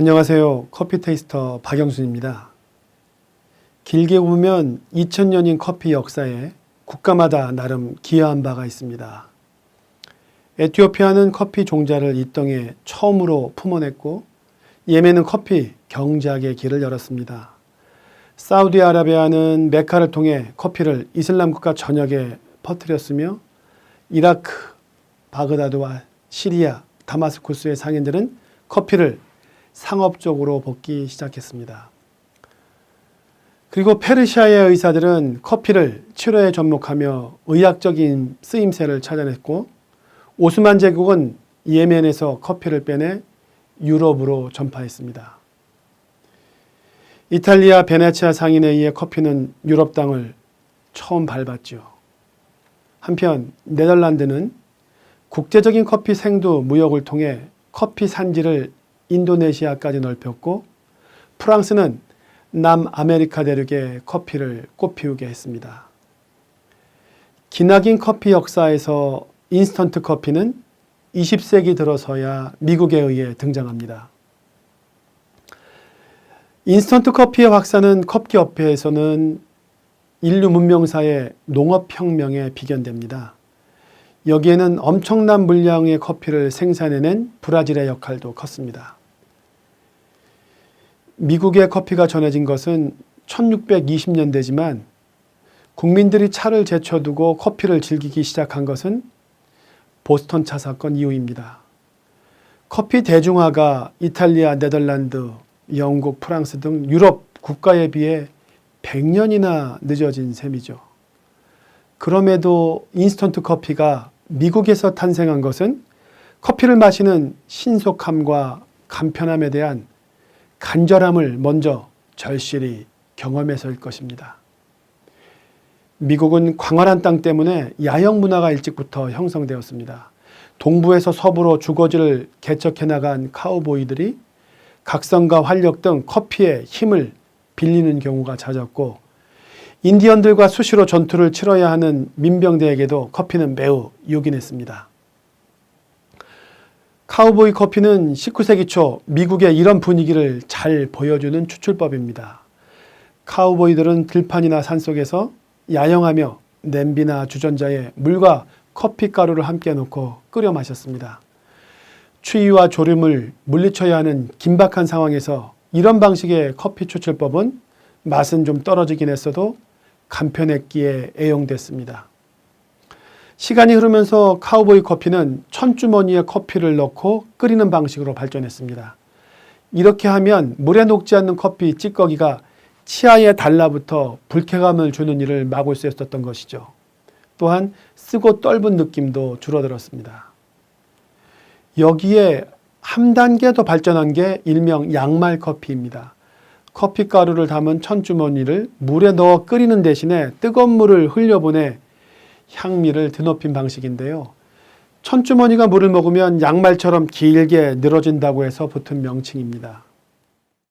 안녕하세요. 커피 테이스터 박영순입니다. 길게 보면 2000년인 커피 역사에 국가마다 나름 기여한 바가 있습니다. 에티오피아는 커피 종자를 이 땅에 처음으로 품어냈고 예멘은 커피 경작의 길을 열었습니다. 사우디아라비아는 메카를 통해 커피를 이슬람 국가 전역에 퍼뜨렸으며 이라크, 바그다드와 시리아, 다마스쿠스의 상인들은 커피를 상업적으로 먹기 시작했습니다. 그리고 페르시아의 의사들은 커피를 치료에 접목하며 의학적인 쓰임새를 찾아냈고 오스만 제국은 예멘에서 커피를 빼내 유럽으로 전파했습니다. 이탈리아 베네치아 상인에 의해 커피는 유럽 땅을 처음 밟았죠. 한편 네덜란드는 국제적인 커피 생두 무역을 통해 커피 산지를 인도네시아까지 넓혔고 프랑스는 남아메리카 대륙에 커피를 꽃피우게 했습니다. 기나긴 커피 역사에서 인스턴트 커피는 20세기 들어서야 미국에 의해 등장합니다. 인스턴트 커피의 확산은 컵기업회에서는 인류 문명사의 농업혁명에 비견됩니다. 여기에는 엄청난 물량의 커피를 생산해낸 브라질의 역할도 컸습니다. 미국의 커피가 전해진 것은 1620년대지만 국민들이 차를 제쳐두고 커피를 즐기기 시작한 것은 보스턴 차 사건 이후입니다. 커피 대중화가 이탈리아, 네덜란드, 영국, 프랑스 등 유럽 국가에 비해 100년이나 늦어진 셈이죠. 그럼에도 인스턴트 커피가 미국에서 탄생한 것은 커피를 마시는 신속함과 간편함에 대한 간절함을 먼저 절실히 경험해서일 것입니다. 미국은 광활한 땅 때문에 야영 문화가 일찍부터 형성되었습니다. 동부에서 서부로 주거지를 개척해 나간 카우보이들이 각성과 활력 등 커피의 힘을 빌리는 경우가 잦았고 인디언들과 수시로 전투를 치러야 하는 민병대에게도 커피는 매우 요긴했습니다. 카우보이 커피는 19세기 초 미국의 이런 분위기를 잘 보여주는 추출법입니다. 카우보이들은 들판이나 산속에서 야영하며 냄비나 주전자에 물과 커피 가루를 함께 넣고 끓여 마셨습니다. 추위와 졸음을 물리쳐야 하는 긴박한 상황에서 이런 방식의 커피 추출법은 맛은 좀 떨어지긴 했어도 간편했기에 애용됐습니다. 시간이 흐르면서 카우보이 커피는 천주머니에 커피를 넣고 끓이는 방식으로 발전했습니다. 이렇게 하면 물에 녹지 않는 커피 찌꺼기가 치아에 달라붙어 불쾌감을 주는 일을 막을 수 있었던 것이죠. 또한 쓰고 떫은 느낌도 줄어들었습니다. 여기에 한 단계 더 발전한 게 일명 양말 커피입니다. 커피 가루를 담은 천주머니를 물에 넣어 끓이는 대신에 뜨거운 물을 흘려보내 향미를 드높인 방식인데요. 천주머니가 물을 먹으면 양말처럼 길게 늘어진다고 해서 붙은 명칭입니다.